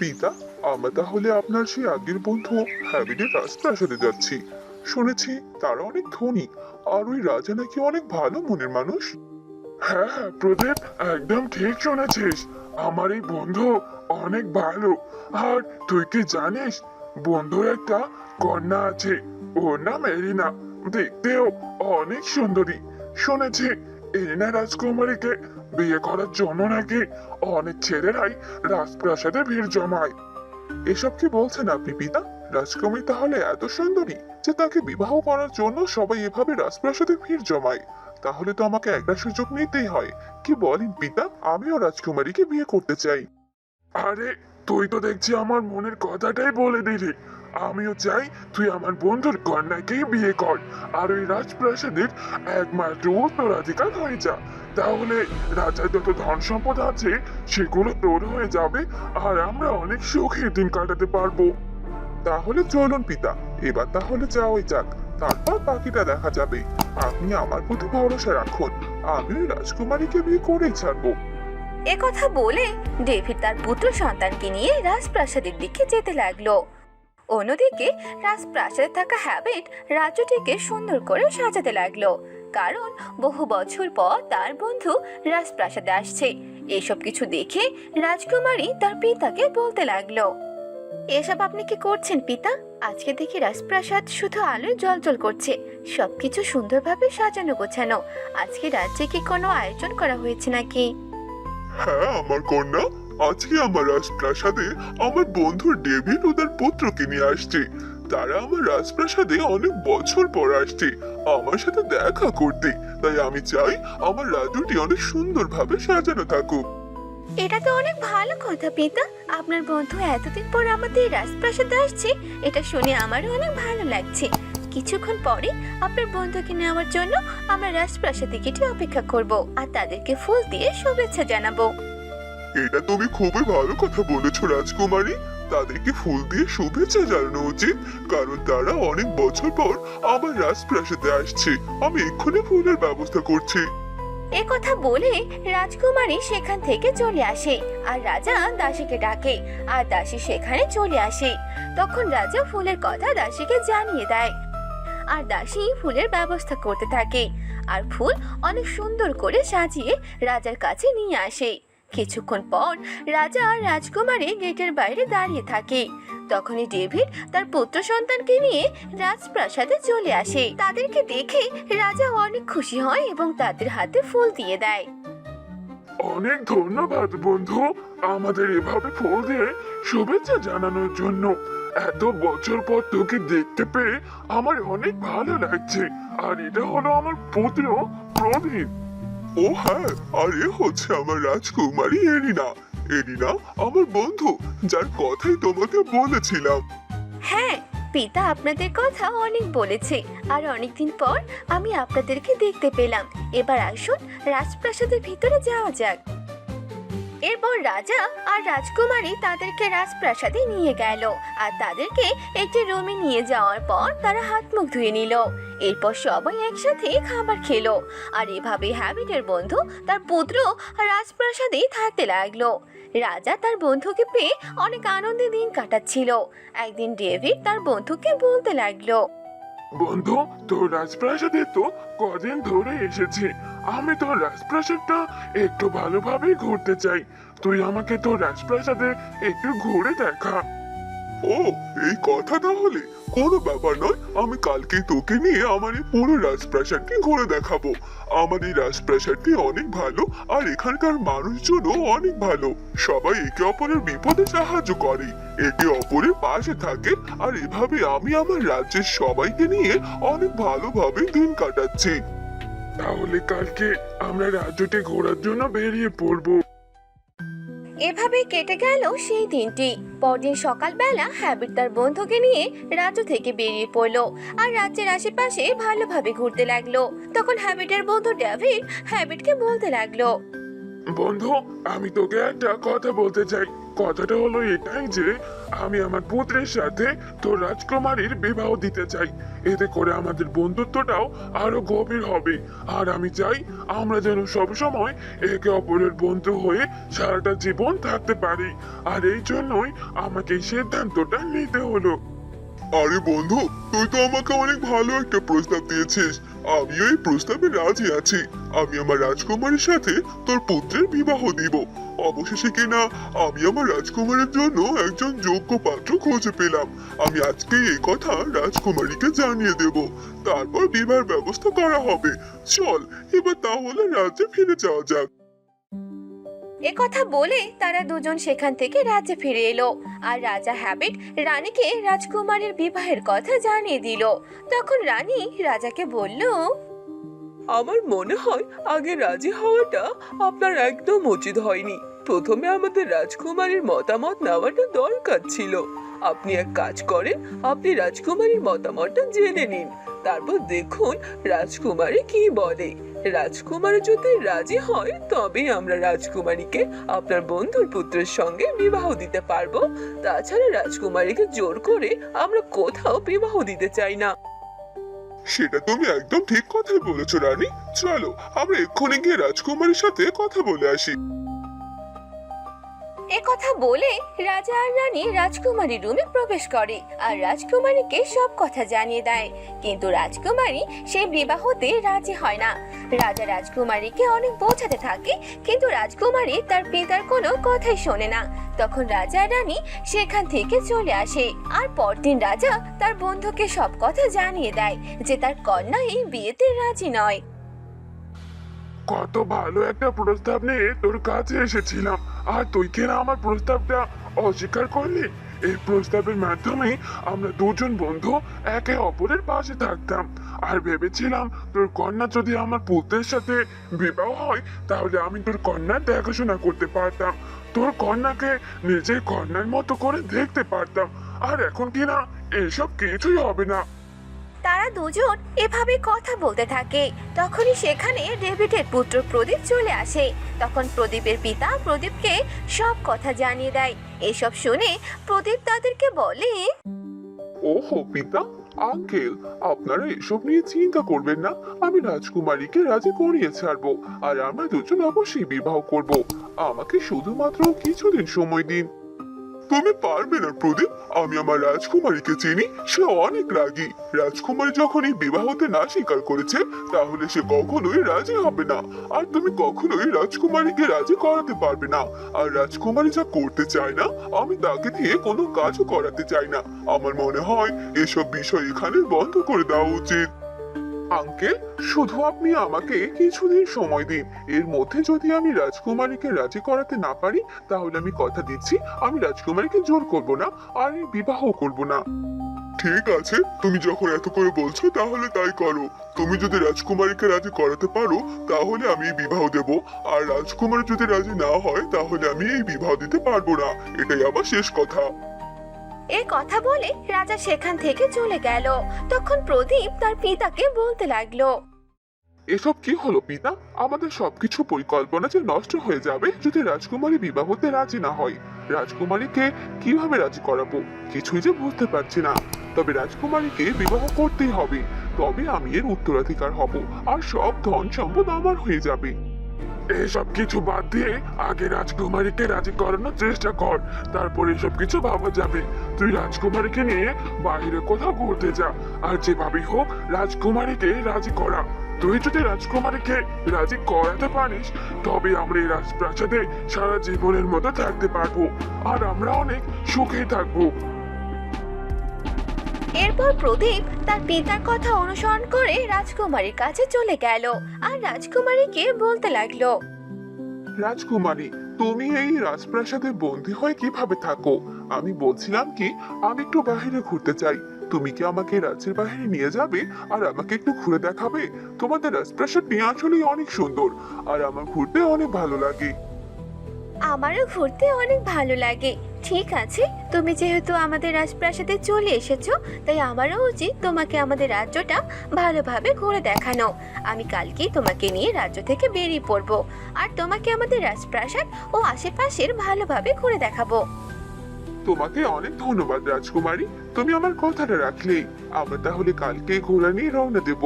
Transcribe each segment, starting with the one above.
পিতা, আমরা তাহলে আপনার সেই আগের বন্ধু হ্যাবিটের রাজপ্রাসাদে যাচ্ছি। শুনেছি তারা অনেক ধনী, আর ওই রাজা নাকি অনেক ভালো মনের মানুষ। হ্যাঁ হ্যাঁ প্রদীপ, একদম ঠিক শুনেছিস। আমার এই বন্ধু অনেক ভালো, আর তুই কি জানিস বন্ধুর একটা কন্যা আছে, ওর নাম এরিনা। দেখতেও অনেক সুন্দরী। শুনেছি এরিনা রাজকুমারীকে বিয়ে করার জন্য নাকি অনেক ছেলেরাই রাজপ্রাসাদে ভিড় জমায়। এসব কি বলছেন আপনি, পিতা? রাজকুমারী তাহলে এত সুন্দরী যে তাকে বিবাহ করার জন্য সবাই এভাবে রাজপ্রাসাদে ভিড় জমায়। তাহলে তো আমাকে একটা সুযোগ নিতেই হয়। কি বলেন পিতা? আমিও রাজকুমারীকে বিয়ে করতে চাই। আরে, তুই তো দেখছি আমার মনের কথাটাই বলে দিলি। আমিও চাই তুই আমার বন্ধুর কন্যাকেই বিয়ে কর। আর ওই রাজপ্রাসাদের একমাত্র উত্তরাধিকার হয়ে যা। তাহলে রাজার যত ধন সম্পদ আছে, সেগুলো তোর হয়ে যাবে, আর আমরা অনেক সুখের দিন কাটাতে পারব। তাহলে চলুন পিতা, এবার তাহলে যাওয়াই যাক। তারপর বাকিটা দেখা যাবে। আপনি আমার প্রতি ভরসা রাখুন। আমি রাজকুমারীকে বিয়ে করেই ছাড়বো। এ কথা বলে ডেভিড তার পুত্র সন্তানকে নিয়ে রাজপ্রাসাদের দিকে যেতে লাগল। অন্যদিকে রাজপ্রাসাদে থাকা হ্যাবিট রাজ্যটিকে সুন্দর করে সাজাতে লাগল। কারণ বহু বছর পর তার বন্ধু রাজপ্রাসাদে আসছে। এসব কিছু দেখে রাজকুমারী তার পিতাকে বলতে লাগল, এসব আপনি কি করছেন পিতা? আজকে দেখি রাজপ্রাসাদ শুধু আলোয় জলজল করছে। সবকিছু সুন্দরভাবে সাজানো গোছানো। আজকে রাজ্যে কি কোনো আয়োজন করা হয়েছে নাকি? হ্যাঁ আমার কন্যা। আজকে আমার রাজপ্রাসাদে আমার বন্ধু ডেভিড ও তার পুত্রকে নিয়ে আসছে। তারা আমার রাজপ্রাসাদে অনেক বছর পর আসছে। আমার সাথে দেখা করতে। তাই আমি চাই আমার রাজ্যটি অনেক সুন্দরভাবে সাজানো থাকুক। এটা তো অনেক ভালো কথা, পিতা। আপনার বন্ধু এতদিন পর আমাদের রাজপ্রাসাদে আসছে, এটা শুনে আমারও অনেক ভালো লাগছে। কিছুক্ষণ পরে আপনার বন্ধুকে নেওয়ার জন্য আমরা রাজপ্রাসাদে গিয়ে অপেক্ষা করব, আর তাদেরকে ফুল দিয়ে শুভেচ্ছা জানাব। এটা তুমি খুবই ভালো কথা বলেছ, রাজকুমারী। তাদেরকে ফুল দিয়ে শুভেচ্ছা জানানো উচিত, কারণ তারা অনেক বছর পর আমার রাজপ্রাসাদে আসছে। আমি এক্ষুনি ফুলের ব্যবস্থা করছি। এ কথা বলে রাজকুমারী সেখান থেকে চলে আসে, আর রাজা দাসীকে ডাকে, আর দাসী সেখানে চলে আসে। তখন রাজা ফুলের কথা দাসীকে জানিয়ে দেয়। আর দাসী ফুলের ব্যবস্থা করতে থাকে, আর ফুল অনেক সুন্দর করে সাজিয়ে রাজার কাছে নিয়ে আসে। কিছুক্ষণ পর রাজা আর রাজকুমারী গেটের বাইরে দাঁড়িয়ে থাকে। তখনই ডেভিড তার পুত্র সন্তানকে নিয়ে রাজপ্রাসাদে চলে আসে। তাদেরকে দেখে রাজা অনেক খুশি হয় এবং তাদের হাতে ফুল দিয়ে দেয়। অনেক ধন্যবাদ, বন্ধু। আমাদের এভাবে ফুল দিয়ে শুভেচ্ছা জানানোর জন্য। এত বছর পর তোকে দেখতে পেয়ে আমার অনেক ভালো লাগছে। আর এটা হলো আমার পুত্র প্রদীপ। ও হ্যাঁ আর এ হচ্ছে আমার রাজকুমারী এরিনা। এরিনা, আমার বন্ধু, যার কথাই তোমাকে বলেছিলাম। হ্যাঁ পিতা আপনাদের কথা অনেক বলেছে, আর অনেকদিন পর আমি আপনাদেরকে দেখতে পেলাম। এবার আসুন, রাজপ্রাসাদের ভিতরে যাওয়া যাক। এরপর রাজা আর রাজকুমারী তাদেরকে রাজপ্রাসাদে নিয়ে গেল। আর তাদেরকে একটি রুমে নিয়ে যাওয়ার পর তারা হাত মুখ ধুয়ে নিল। এরপর সবাই একসাথে খাবার খেলো। আর এভাবে হ্যাবিটের বন্ধু তার পুত্র রাজপ্রাসাদেই থাকতে লাগল। রাজা তার বন্ধুকে পেয়ে অনেক আনন্দে দিন কাটাচ্ছিল। একদিন ডেভিড তার বন্ধুকে বলতে লাগল, বন্ধু, তোর রাজপ্রাসাদে তো কদিন ধরে এসেছি। আমি তোর রাজপ্রাসাদটা একটু ভালোভাবে ঘুরতে চাই। তুই আমাকে তোর রাজপ্রাসাদে একটু ঘুরে দেখা। ও, এই কথা তাহলে? কোনো ব্যাপার নয়। আমি কালকে তোকে নিয়ে আমার এই পুরো রাজপ্রাসাদটি ঘুরে দেখাবো। আমার এই রাজপ্রাসাদটি অনেক ভালো আর এখানকার মানুষজনও অনেক ভালো। সবাই একে অপরের বিপদে সাহায্য করে। একে অপরের পাশে থাকে আর এভাবে আমি আমার রাজ্যের সবাইকে নিয়ে অনেক ভালোভাবে দিন কাটাচ্ছি। তাহলে কালকে আমরা রাজ্যটি ঘোরার জন্য বেরিয়ে পড়ব। এভাবে কেটে গেল সেই দিনটি। পরদিন সকালবেলা হ্যাবিট তার বন্ধুকে নিয়ে রাজ্য থেকে বেরিয়ে পড়ল আর রাজ্যের আশেপাশে ভালোভাবে ঘুরতে লাগল। তখন হ্যাবিটের বন্ধু ডেভিড হ্যাবিটকে বলতে লাগল বন্ধু, আমি তোকে একটা কথা বলতে চাই। কথাটা হলো এটাই যে, আমি আমার পুত্রের সাথে তোর রাজকুমারীর বিবাহ দিতে চাই। এতে করে আমাদের বন্ধুত্বটাও আরও গভীর হবে। আর আমি চাই আমরা যেন সবসময় একে অপরের বন্ধু হয়ে সারাটা জীবন থাকতে পারি। আর এই জন্যই আমাকে এই সিদ্ধান্তটা নিতে হলো। আরে বন্ধু, তুই তো আমাকে অনেক ভালো একটা প্রস্তাব দিয়েছিস। আমিও এই প্রস্তাবে রাজি আছি। আমি আমার রাজকুমারের সাথে তোর পুত্রের বিবাহ দিব। অবশেষে কিনা আমি আমার রাজকুমারের জন্য একজন যোগ্য পাত্র খুঁজে পেলাম। আমি আজকে এই কথা রাজকুমারীকে জানিয়ে দেব। তারপর বিবাহের ব্যবস্থা করা হবে। চল, এবার তাহলে রাজ্যে ফিরে যাওয়া যাক। এ কথা বলে তারা দুজন সেখান থেকে রাজ্যে ফিরে এলো। আর রাজা হ্যাবিট রানীকে রাজকুমারীর বিবাহের কথা জানিয়ে দিল। তখন রানী রাজাকে বলল, আমার মনে হয় আগে রাজি হওয়াটা আপনার একদম উচিত হয়নি। প্রথমে আমাদের রাজকুমারীর মতামত নেওয়াটা দরকার ছিল। আপনি এক কাজ করেন, আপনি রাজকুমারীর মতামতটা জেনে নিন। তারপর দেখুন রাজকুমারী কি বলে। রাজকুমারী যদি রাজি হয় তবে আমরা রাজকুমারীকে আপনার বন্ধুর পুত্রের সঙ্গে বিবাহ দিতে পারব। তাছাড়া রাজকুমারীকে জোর করে আমরা কোথাও বিবাহ দিতে চাই না। সেটা তুমি একদম ঠিক কথাই বলেছ, রানী। চলো, আমরা এক্ষুনি গিয়ে রাজকুমারীর সাথে কথা বলে আসি। কথা বলে রাজা আর রানী রাজকুমারীর রুমে প্রবেশ করে আর রাজকুমারীকে সব কথা জানিয়ে দেয়। কিন্তু রাজকুমারী সেই বিবাহতে রাজি হয় না। রাজা রাজকুমারীকে অনেক বোঝাতে থাকে, কিন্তু রাজকুমারী তার পিতার কোনো কথাই শোনে না। তখন রাজা রানী সেখান থেকে চলে আসে আর পরদিন রাজা তার বন্ধুকে সব কথা জানিয়ে দেয় যে তার কন্যা এই বিয়েতে রাজি নয়। কত ভালো একটা প্রস্তাব নিয়ে তোর কাছে এসেছিলাম। আর তুই কেনা আমার প্রস্তাবটা অস্বীকার করলি? এই প্রস্তাবের মাধ্যমে আমরা দুজন বন্ধু একে অপরের পাশে থাকতাম। আর ভেবেছিলাম তোর কন্যা যদি আমার পুত্রের সাথে বিবাহ হয়, তাহলে আমি তোর কন্যার দেখাশোনা করতে পারতাম। তোর কন্যাকে নিজের কন্যার মতো করে দেখতে পারতাম। আর এখন কিনা এসব কিছুই হবে না। তারা দুজন এভাবে কথা বলতে থাকে। তখনই সেখানে ডেভিডের পুত্র প্রদীপ চলে আসে। তখন প্রদীপের পিতা প্রদীপকে সব কথা জানিয়ে দেয়। এসব শুনে প্রদীপ তাদেরকে বলে, ওহো, পিতা, আঙ্কেল, আপনারা এসব নিয়ে চিন্তা করবেন না। আমি রাজকুমারীকে রাজি করিয়ে ছাড়বো আর আমরা দুজন অবশ্যই বিবাহ করব। আমাকে শুধুমাত্র কিছুদিন সময় দিন। তুমি পারবে না, প্রদীপ। আমি আমার রাজকুমারীকে চিনি, সে অনেক রাগী। রাজকুমারী যখন এই বিবাহতে না স্বীকার করেছে, তাহলে সে কখনোই রাজি হবে না। আর তুমি কখনোই রাজকুমারীকে রাজি করাতে পারবে না। আর রাজকুমারী যা করতে চায় না, আমি তাকে দিয়ে কোনো কাজও করাতে চাই না। আমার মনে হয়, এসব বিষয় এখানে বন্ধ করে দেওয়া উচিত। আঙ্কেল, শুধু আপনি আমাকে কিছুদিন সময় দিন। এর মধ্যে যদি আমি রাজকুমারীকে রাজি করাতে না পারি, তাহলে আমি কথা দিচ্ছি। আমি রাজকুমারীকে জোর করব না, আর বিবাহ করব না। ঠিক আছে, তুমি যখন এত করে বলছো, তাহলে তাই করো। তুমি যদি রাজকুমারীকে রাজি করাতে পারো, তাহলে আমি এই বিবাহ দেব। আর রাজকুমারী যদি রাজি না হয়, তাহলে আমি এই বিবাহ দিতে পারব না। এটাই আমার শেষ কথা। এই কথা বলে রাজা সেখান থেকে চলে গেল। তখন প্রদীপ তার পিতাকে বলতে লাগল, এসব কি হলো পিতা? আমাদের সবকিছু পরিকল্পনা যে নষ্ট হয়ে যাবে যদি রাজকুমারী বিবাহতে রাজি না হয়, রাজকুমারীকে কীভাবে রাজি করাবো? কিছুই যে বুঝতে পারছি না। তবে রাজকুমারীকে বিবাহ করতেই হবে। তবে আমি এর উত্তরাধিকার হব, আর সব ধন সম্পদ আমার হয়ে যাবে। এসব কিছু বাদ দিয়ে আগে রাজকুমারীকে রাজি করানোর চেষ্টা কর, তারপর এসব কিছু ভাবা যাবে। তুই রাজকুমারীকে নিয়ে বাইরে কোথাও ঘুরতে যা, আর যেভাবেই হোক রাজকুমারীকে রাজি করা। তুই যদি রাজকুমারীকে রাজি করাতে পারিস, তবে আমরা এই রাজপ্রাসাদে সারা জীবনের মতো থাকতে পারব, আর আমরা অনেক সুখে থাকব। এরপর প্রদীপ তার পিতার কথা অনুসরণ করে রাজকুমারীর কাছে চলে গেল আর রাজকুমারীকে বলতে লাগল রাজকুমারী তুমি এই রাজপ্রাসাদে বন্দী হয়ে কীভাবে থাকো? আমি বলছিলাম কি আমি একটু বাইরে ঘুরতে চাই। তুমি কি আমাকে রাজ্যের বাইরে নিয়ে যাবে আর আমাকে একটু ঘুরে দেখাবে? তোমাদের রাজপ্রাসাদটি আসলেই অনেক সুন্দর আর আমার ঘুরতে অনেক ভালো লাগে। আমারও ঘুরতে অনেক ভালো লাগে। ঠিক আছে, তুমি যেহেতু আমাদের রাজপ্রাসাদে চলে এসেছ, তাই আমারও উচিত তোমাকে আমাদের রাজ্যটা ভালোভাবে ঘুরে দেখানো। আমি কালকেই তোমাকে নিয়ে রাজ্য থেকে বেরিয়ে পড়ব, আর তোমাকে আমাদের রাজপ্রাসাদ ও আশেপাশের ভালোভাবে ঘুরে দেখাবো। তোমাকে অনেক ধন্যবাদ রাজকুমারী, তুমি আমার কথাটা রাখলে। আমরা তাহলে কালকে ঘোড়া নিয়ে রওনা দেব।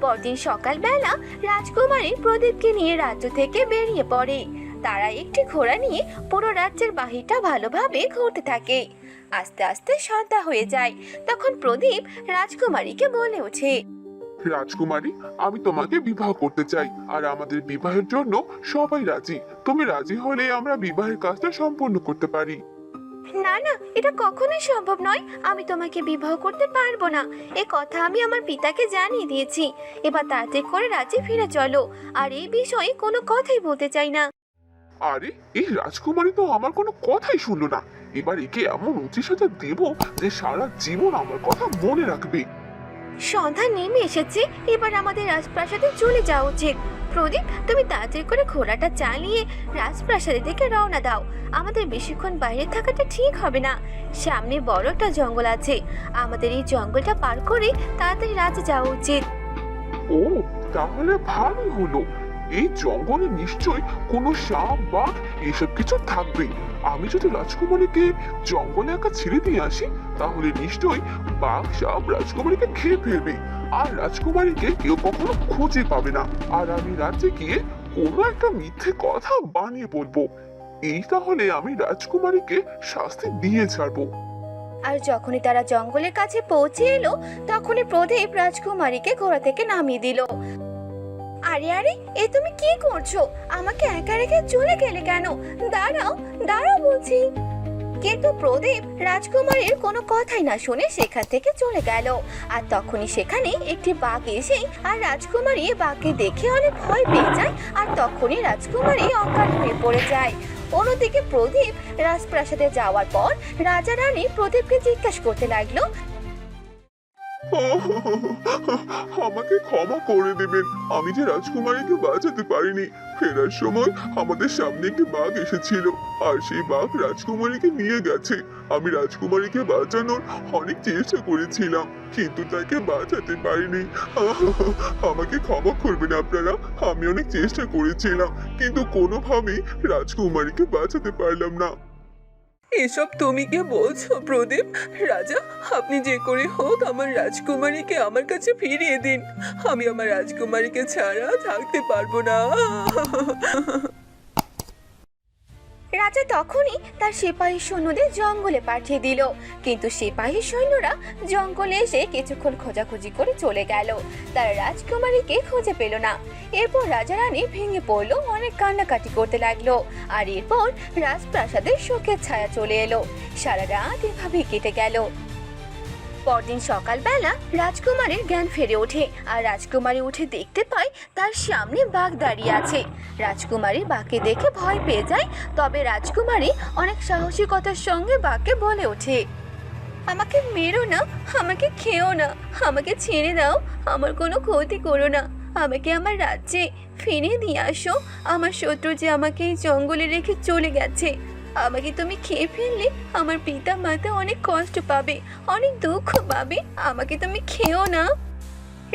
পরদিন সকালবেলা রাজকুমারী প্রদীপকে নিয়ে রাজ্য থেকে বেরিয়ে পড়ে। তারা একটি ঘোড়া নিয়ে পুরো রাজ্যের বাহিরটা ভালোভাবে ঘুরতে থাকে। আস্তে আস্তে সন্ধ্যা হয়ে যায়, তখন প্রদীপ রাজকুমারীকে বলে ওঠে, রাজকুমারী, আমি তোমাকে বিবাহ করতে চাই, আর আমাদের বিবাহের জন্য সবাই রাজি। তুমি রাজি হলে আমরা বিবাহের কাজটা সম্পূর্ণ করতে পারি। না না এটা কখনোই সম্ভব নয়। আমি তোমাকে বিবাহ করতে পারব না। এ কথা আমি আমার পিতাকে জানিয়ে দিয়েছি। এবার তাড়াতাড়ি করে রাজ্যে ফিরে চলো। আর এই বিষয়ে কোনো কথাই বলতে চাই না। আরে এই রাজকুমারী তো আমার কোনো কথাই শুনলো না। এবার একে এমন উঁচু সাজা দেব যে সারা জীবন আমার কথা মনে রাখবে। সন্ধ্যা নেমে এসেছে। এবার আমাদের রাজপ্রাসাদে চলে যাওয়া উচিত। প্রদীপ, তুমি তাড়াতাড়ি করে ঘোড়াটা চালিয়ে রাজপ্রাসাদের দিকে রওনা দাও। আমাদের বেশিক্ষণ বাইরে থাকাটা ঠিক হবে না। সামনে বড় একটা জঙ্গল আছে। আমাদের এই জঙ্গলটা পার করে তাড়াতাড়ি রাজে যাওয়া উচিত। ও, তাহলে ভালোই হলো। এই জঙ্গলে নিশ্চয় কোনো সাপ, বাঘ এসব কিছু থাকবে। আমি যদি রাজকুমারীকে জঙ্গলে একা ছেড়ে দিয়ে আসি, তাহলে নিশ্চয়ই বাঘ, সাপ রাজকুমারীকে খেয়ে ফেলবে। আর রাজকুমারীকে কেউ কখনো খুঁজে পাবে না। আর আমি রাজ্যে গিয়ে কোনো একটা মিথ্যে কথা বানিয়ে বলব। এই তাহলে আমি রাজকুমারীকে শাস্তি দিয়ে ছাড়বো। আর যখনই তারা জঙ্গলের কাছে পৌঁছে এলো, তখনই প্রদীপ রাজকুমারীকে ঘোড়া থেকে নামিয়ে দিল। আরে আরে, এ তুমি কি করছ? আমাকে একা রেখে চলে গেলে কেন? দাঁড়াও দাঁড়াও বলছি। কিন্তু প্রদীপ রাজকুমারের কোনো কথাই না শুনে সেখান থেকে চলে গেল। আর তখনই সেখানে একটি বাঘ এসে আর রাজকুমারী বাঘকে দেখে অনেক ভয় পেয়ে যায় আর তখনই রাজকুমারী অজ্ঞান হয়ে পড়ে যায়। অন্যদিকে প্রদীপ রাজপ্রাসাদে যাওয়ার পর রাজা রানী প্রদীপকে জিজ্ঞাসা করতে লাগল আমাকে ক্ষমা করে দেবেন। আমি যে রাজকুমারীকে বাঁচাতে পারিনি, ফেরার সময় আমাদের সামনে একটি বাঘ এসেছিল, আর সেই বাঘ রাজকুমারীকে নিয়ে গেছে। আমি রাজকুমারীকে বাঁচানোর অনেক চেষ্টা করেছিলাম, কিন্তু তাকে বাঁচাতে পারিনি। আমাকে ক্ষমা করবেন আপনারা, আমি অনেক চেষ্টা করেছিলাম, কিন্তু কোনোভাবেই রাজকুমারীকে বাঁচাতে পারলাম না। এসব তুমি কে বলছো, প্রদীপ? রাজা, আপনি যে করে হোক আমার রাজকুমারীকে আমার কাছে ফিরিয়ে দিন। আমি আমার রাজকুমারীকে ছাড়া থাকতে পারব না। রাজা তখনই তার সিপাহী সৈন্যদের জঙ্গলে পাঠিয়ে দিল। কিন্তু সিপাহী সৈন্যরা জঙ্গলে এসে কিছুক্ষণ খোঁজাখুঁজি করে চলে গেল। তার রাজকুমারীকে খুঁজে পেল না। এরপর রাজা রানী ভেঙে পড়ল, অনেক কান্নাকাটি করতে লাগল। আর এরপর রাজপ্রাসাদের শোকের ছায়া চলে এলো। সারা রাত এভাবেই কেটে গেল। পরদিন সকালবেলা রাজকুমারের জ্ঞান ফেরে ওঠে, আর রাজকুমারী উঠে দেখতে পায় তার সামনে বাঘ দাঁড়িয়ে আছে। রাজকুমারী বাঘকে দেখে ভয় পেয়ে যায়, তবে রাজকুমারী অনেক সাহসিকতার সঙ্গে বাঘকে বলে ওঠে, আমাকে মেরো না, আমাকে খেও না, আমাকে ছেড়ে দাও, আমার কোনো ক্ষতি করো না, আমাকে আমার রাজ্যে ফিরে দিয়ে আসো, আমার শত্রু যে আমাকে এই জঙ্গলে রেখে চলে গেছে আমাকে তুমি খেয়ে ফেললে আমার পিতা মাতা অনেক কষ্ট পাবে, অনেক দুঃখ পাবে, আমাকে তুমি খেও না।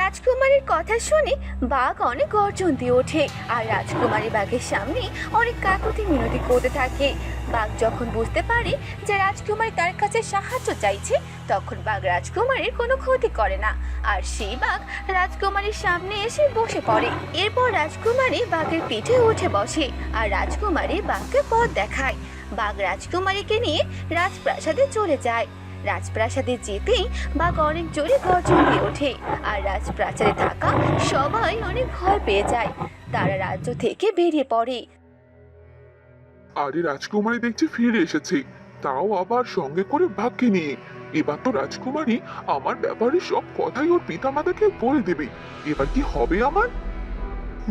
রাজকুমারীর কথা শুনে বাঘ অনেক গর্জন দিয়ে ওঠে, আর রাজকুমারী বাঘের সামনে অনেক কাকুতি মিনতি করতে থাকে। বাঘ যখন বুঝতে পারে যে রাজকুমারী তার কাছে সাহায্য চাইছে, তখন বাঘ রাজকুমারীর কোনো ক্ষতি করে না, আর সেই বাঘ রাজকুমারীর সামনে এসে বসে পড়ে। এরপর রাজকুমারী বাঘের পিঠে উঠে বসে, আর রাজকুমারী বাঘকে পথ দেখায়। বাঘ রাজকুমারীকে নিয়ে রাজপ্রাসাদে চলে যায়। রাজপ্রাসাদে যেতেই বাঘ অনেক জোরে গর্জন দিয়ে ওঠে আর রাজপ্রাসাদে থাকা সবাই অনেক ভয় পেয়ে যায়। তারা রাজ্য থেকে বেরিয়ে পড়ে। আরে রাজকুমারী দেখছি ফিরে এসেছে। তাও আবার সঙ্গে করে ভাগ্যে নিয়ে। এবার তো রাজকুমারী আমার ব্যাপারে সব কথাই ওর পিতামাতাকে বলে দেবে। এবার কি হবে আমার?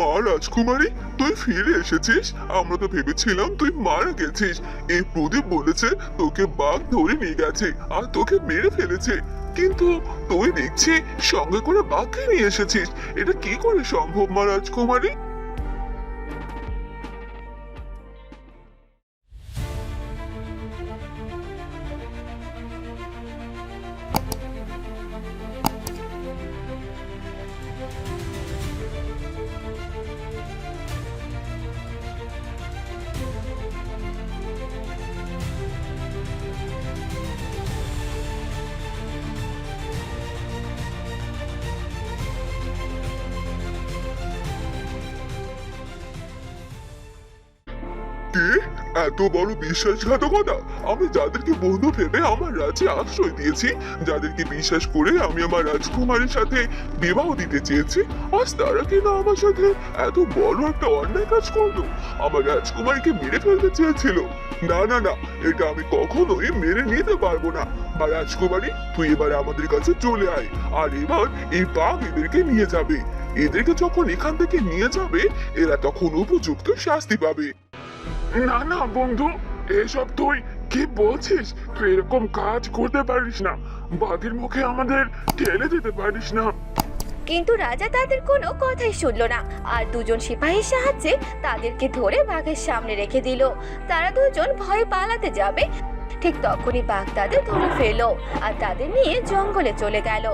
মা রাজকুমারী, তুই ফিরে এসেছিস? আমরা তো ভেবেছিলাম তুই মারা গেছিস। এই প্রদীপ বলেছে তোকে বাঘ ধরে নিয়ে গেছে আর তোকে মেরে ফেলেছে। কিন্তু তুই দেখছি সঙ্গে করে বাঘকে নিয়ে এসেছিস। এটা কি করে সম্ভব মা রাজকুমারী? এত বড় বিশ্বাসঘাতকতা? আমি যাদেরকে বন্ধু ভেবে আমার রাজ্যে আশ্রয় দিয়েছি, যাদেরকে বিশ্বাস করে আমি আমার রাজকুমারের সাথে বিবাহ দিতে চেয়েছি, আজ তারা কিনা আমার সাথে এত বড় একটা অন্যায় কাজ করল? আমার রাজকুমারীকে মেরে ফেলতে চেয়েছিল। না না না, এটা আমি কখনোই মেনে নিতে পারব না। বা রাজকুমারী, তুই এবার আমাদের কাছে চলে আয়, আর এবার এই বাঘ এদেরকে নিয়ে যাবে। এদেরকে যখন এখান থেকে নিয়ে যাবে, এরা তখন উপযুক্ত শাস্তি পাবে। না না, বন্ধু, এসব তুই কি বলছিস? তুই এরকম কাজ করতে পারিস না। বাঘের মুখে আমাদের ঠেলে দিতে পারিস না। কিন্তু রাজা তাদের কোনো কথাই শুনলো না, আর দুজন সিপাহীর সাহায্যে তাদেরকে ধরে বাঘের সামনে রেখে দিল। তারা দুজন ভয়ে পালাতে যাবে ঠিক তখনই বাঘ তাদের ধরে ফেলল আর তাদের নিয়ে জঙ্গলে চলে গেল।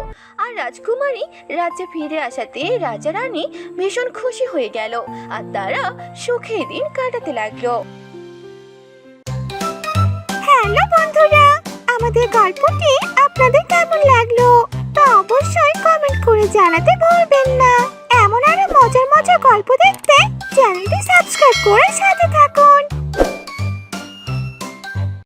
আর রাজকুমারী রাজ্যে ফিরে আসাতে রাজা রানী ভীষণ খুশি হয়ে গেল আর তারা সুখে দিন কাটাতে লাগল। হ্যালো বন্ধুরা, আমাদের গল্পটি আপনাদের কেমন লাগল তা অবশ্যই কমেন্ট করে জানাতে ভুলবেন না। এমন আরও মজার মজার গল্প দেখতে চ্যানেলটি সাবস্ক্রাইব করে সাথে থাকুন।